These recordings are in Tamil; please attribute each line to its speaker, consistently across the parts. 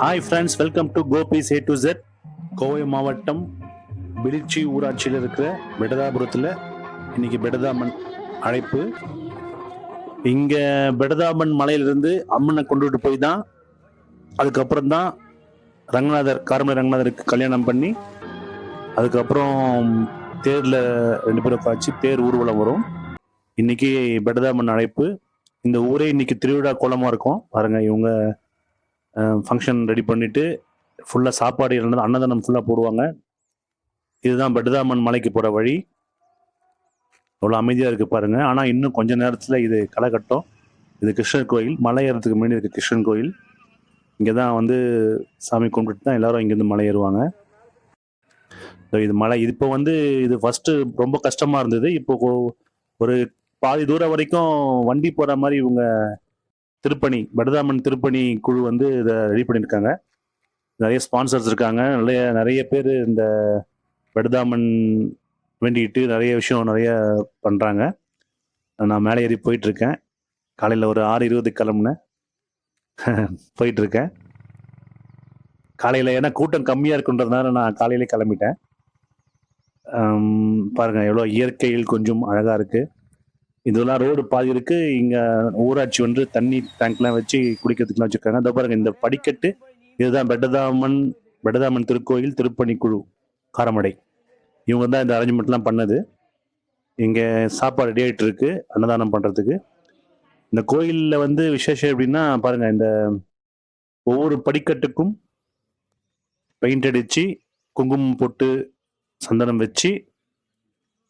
Speaker 1: Hi friends welcome to Gopi's A to Z Kovai மாவட்டம் பிலிச்சி ஊராட்சியில் இருக்கிற பெடதாபுரத்தில் இன்னைக்கு பெடதாமன் அழைப்பு. இங்கே பெடதாமன் மலையிலிருந்து அம்மனை கொண்டுட்டு போய் தான் அதுக்கப்புறம் தான் ரங்கநாதர் காரமலை ரங்கநாதருக்கு கல்யாணம் பண்ணி அதுக்கப்புறம் தேரில் ரெண்டு பேரும் காய்ச்சி தேர் ஊர்வலம் வரும். இன்னைக்கு பெடதாமன் அழைப்பு. இந்த ஊரே இன்னைக்கு திருவிழா கோலமாக இருக்கும். பாருங்கள் இவங்க ஃபங்க்ஷன் ரெடி பண்ணிவிட்டு ஃபுல்லாக சாப்பாடு இருந்தது அன்னதானம் ஃபுல்லாக போடுவாங்க. இதுதான் பட்டுதாமன் மலைக்கு போகிற வழி. அவ்வளோ அமைதியாக இருக்குது பாருங்கள் ஆனால் இன்னும் கொஞ்ச நேரத்தில் இது களைகட்டும். இது கிருஷ்ணர் கோயில். மலை ஏறதுக்கு முன்னாடி இருக்குது கிருஷ்ணன் கோயில். இங்கே தான் வந்து சாமி கும்பிட்டுட்டு தான் எல்லோரும் இங்கேருந்து மலை ஏறுவாங்க. ஸோ இது மலை இது இப்போ வந்து இது ஃபஸ்ட்டு ரொம்ப கஷ்டமாக இருந்தது. இப்போ ஒரு பாதி தூரம் வரைக்கும் வண்டி போகிற மாதிரி இவங்க திருப்பணி படுதாமன் திருப்பணி குழு வந்து இதை ரெடி பண்ணியிருக்காங்க. நிறைய ஸ்பான்சர்ஸ் இருக்காங்க. நிறைய நிறைய பேர் இந்த படுதாமன் வேண்டிக்கிட்டு நிறைய விஷயம் நிறைய பண்ணுறாங்க நான் மேலே ஏறி போயிட்டுருக்கேன். காலையில் ஒரு ஆறு இருபது கிளம்புனேன். போயிட்டுருக்கேன். காலையில் ஏன்னா கூட்டம் கம்மியாக இருக்குன்றதுனால நான் காலையிலே கிளம்பிட்டேன். பாருங்கள் எவ்வளோ இயற்கையில் கொஞ்சம் அழகாக இருக்குது இதெல்லாம் ரோடு பாதி இருக்கு. இங்க ஊராட்சி வந்து தண்ணி டேங்க்லாம் வச்சு குடிக்கிறதுக்குலாம் வச்சிருக்காங்க. அதை பாருங்க இந்த படிக்கட்டு இதுதான் பெட்டதாமன் பெட்டதாமன் திருக்கோயில் திருப்பணி குழு காரமடை. இவங்க தான் இந்த அரேஞ்ச்மெண்ட்லாம் பண்ணது. இங்கே சாப்பாடு ரெடி ஆகிட்டு இருக்கு அன்னதானம் பண்ணுறதுக்கு இந்த கோயிலில் வந்து விசேஷம் எப்படின்னா பாருங்க இந்த ஒவ்வொரு படிக்கட்டுக்கும் பெயிண்ட் அடித்து குங்குமம் போட்டு சந்தனம் வச்சு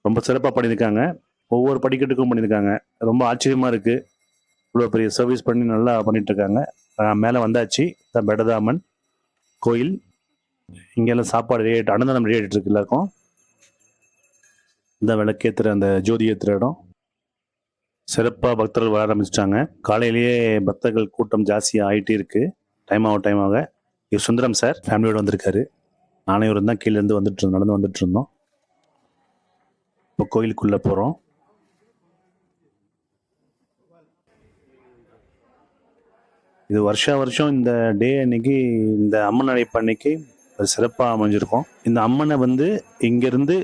Speaker 1: ரொம்ப சிறப்பாக பண்ணியிருக்காங்க. ஒவ்வொரு படிக்கட்டுக்கும் பண்ணியிருக்காங்க. ரொம்ப ஆச்சரியமாக இருக்குது இவ்வளோ பெரிய சர்வீஸ் பண்ணி நல்லா பண்ணிகிட்ருக்காங்க மேலே வந்தாச்சு. த பெடதாமன் கோயில். இங்கெல்லாம் சாப்பாடு ரெடி ஆயிட்டு அன்னதானம் ரெடி ஆகிட்டு இருக்கு எல்லாருக்கும். இந்த விளக்கேத்துற அந்த ஜோதி ஏற்றுற இடம். சிறப்பாக பக்தர்கள் வர ஆரம்பிச்சிட்டாங்க. காலையிலேயே பக்தர்கள் கூட்டம் ஜாஸ்தியாக ஆகிட்டே இருக்கு. டைம் ஆகும் டைம் ஆக. இது சுந்தரம் சார் ஃபேமிலியோடு வந்திருக்காரு. நானே ஒரு தான் கீழே இருந்து வந்துட்டு நடந்து வந்துட்டு இருந்தோம். இப்போ கோயிலுக்குள்ளே போகிறோம் இது வருஷா வருஷம் இந்த டே அன்னைக்கு இந்த அம்மன் அழைப்பு அன்னைக்கு அது சிறப்பாக அமைஞ்சிருக்கும். இந்த அம்மனை வந்து இங்கேருந்து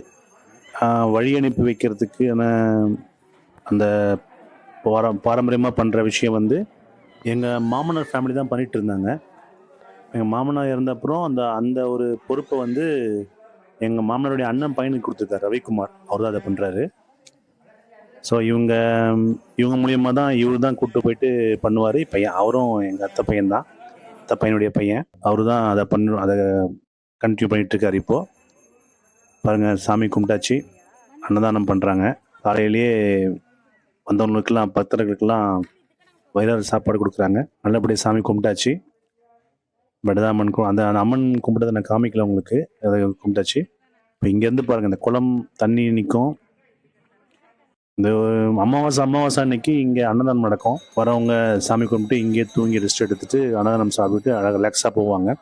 Speaker 1: வழி அனுப்பி வைக்கிறதுக்கான அந்த பார பாரம்பரியமாக பண்ணுற விஷயம் வந்து எங்கள் மாமனார் ஃபேமிலி தான் பண்ணிட்டு இருந்தாங்க. எங்கள் மாமனார் இறந்த அப்புறம் அந்த அந்த ஒரு பொறுப்பை வந்து எங்கள் மாமனாருடைய அண்ணன் பையனுக்கு கொடுத்துருக்காரு ரவிக்குமார். அவர் தான் அதை பண்ணுறாரு ஸோ இவங்க இவங்க மூலியமாக தான் இவர் தான் கூப்பிட்டு போயிட்டு பண்ணுவார். பையன் அவரும் எங்கள் அத்தை பையன் தான். அத்தை பையனுடைய பையன். அவர் தான் அதை பண்ணு அதை கண்டினியூ பண்ணிட்டு இருக்கார் இப்போது பாருங்கள் சாமி கும்பிட்டாச்சு. அன்னதானம் பண்ணுறாங்க காலையிலேயே வந்தவங்களுக்கெல்லாம் பக்தர்களுக்கெல்லாம் வயிறாறு சாப்பாடு கொடுக்குறாங்க. நல்லபடியாக சாமி கும்பிட்டாச்சு. படதாமன் அந்த அம்மன் கும்பிட்டதை நான் காமிக்கல உங்களுக்கு. அதை கும்பிட்டாச்சு. இப்போ இங்கேருந்து பாருங்கள் இந்த குளம் தண்ணி நிற்கும். இந்த அமாவாசை அமாவாசை அன்னைக்கு இங்கே அன்னதானம் நடக்கும். வரவங்க சாமி கும்பிட்டு இங்கே தூங்கி ரெஸ்ட் எடுத்துட்டு அன்னதானம் சாப்பிட்டு அழகாக ரிலாக்ஸாக போவாங்க.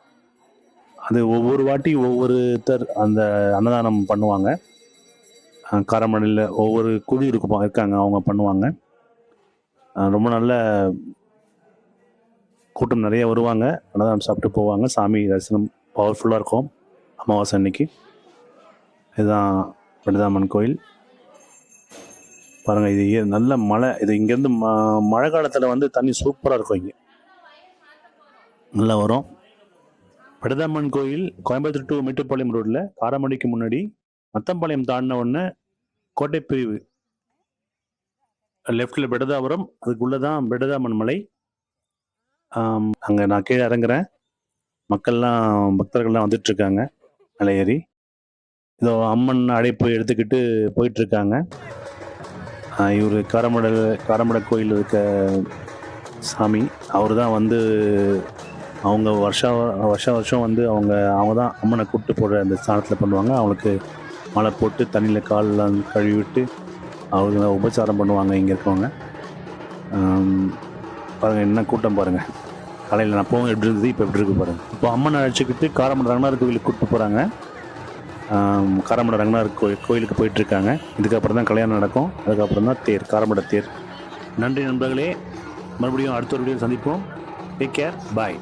Speaker 1: அது ஒவ்வொரு வாட்டி ஒவ்வொருத்தர் அந்த அன்னதானம் பண்ணுவாங்க. அஹ் காரமடையில் ஒவ்வொரு குழு இருக்கும் இருக்காங்க அவங்க பண்ணுவாங்க. ரொம்ப நல்ல கூட்டம் நிறைய வருவாங்க. அன்னதானம் சாப்பிட்டு போவாங்க. சாமி தரிசனம் பவர்ஃபுல்லாக இருக்கும் அமாவாசை அன்னைக்கு. இதுதான் படுதாமன் கோயில். பாருங்க இது நல்ல மழை. இது இங்கேருந்து ம மழை காலத்தில் வந்து தண்ணி சூப்பராக இருக்கும் இங்கே. நல்லா வரும். பிரதமன் கோயில் கோயம்புத்தூர் டு மேட்டுப்பாளையம் ரோட்டில் காரமடிக்கு முன்னாடி மத்தம்பாளையம் தாண்டின உடனே கோட்டை பிரிவு. லெஃப்டில் பெடதாபுரம் அதுக்குள்ளே தான் பெடதாமன் மலை. அங்கே நான் கீழே இறங்குறேன். மக்கள்லாம் பக்தர்கள்லாம் வந்துட்டுருக்காங்க மலை ஏறி. இதோ அம்மன் அழைப்பு எடுத்துக்கிட்டு போயிட்டுருக்காங்க. இவர் காரமட காரமட கோயில் இருக்க சாமி. அவர் தான் வந்து அவங்க வருஷா வருஷம் வருஷம் வந்து அவங்க அவங்க தான் அம்மனை கூப்பிட்டு போடுற அந்த ஸ்தானத்தில் பண்ணுவாங்க. அவங்களுக்கு மழை போட்டு தண்ணியில் காலெலாம் கழுவி விட்டு அவங்களுக்கு உபச்சாரம் பண்ணுவாங்க இங்கே இருக்கவங்க. பாருங்கள் என்ன கூட்டம் பாருங்கள் காலையில் நான் போக எப்படி இருந்தது இப்போ எப்படி இருக்கு பாருங்கள் இப்போ அம்மனை அழைச்சிக்கிட்டு காரமட ரங்கநாதர் கோயிலுக்கு கூப்பிட்டு போகிறாங்க காரமட ரங்கநாதர் கோயில் கோயிலுக்கு போயிட்டுருக்காங்க. இதுக்கப்புறம் தான் கல்யாணம் நடக்கும். அதுக்கப்புறம் தான் தேர் காரமட தேர். நன்றி நண்பர்களே. மறுபடியும் அடுத்த ஒரு வீடியோ சந்திப்போம். Take care bye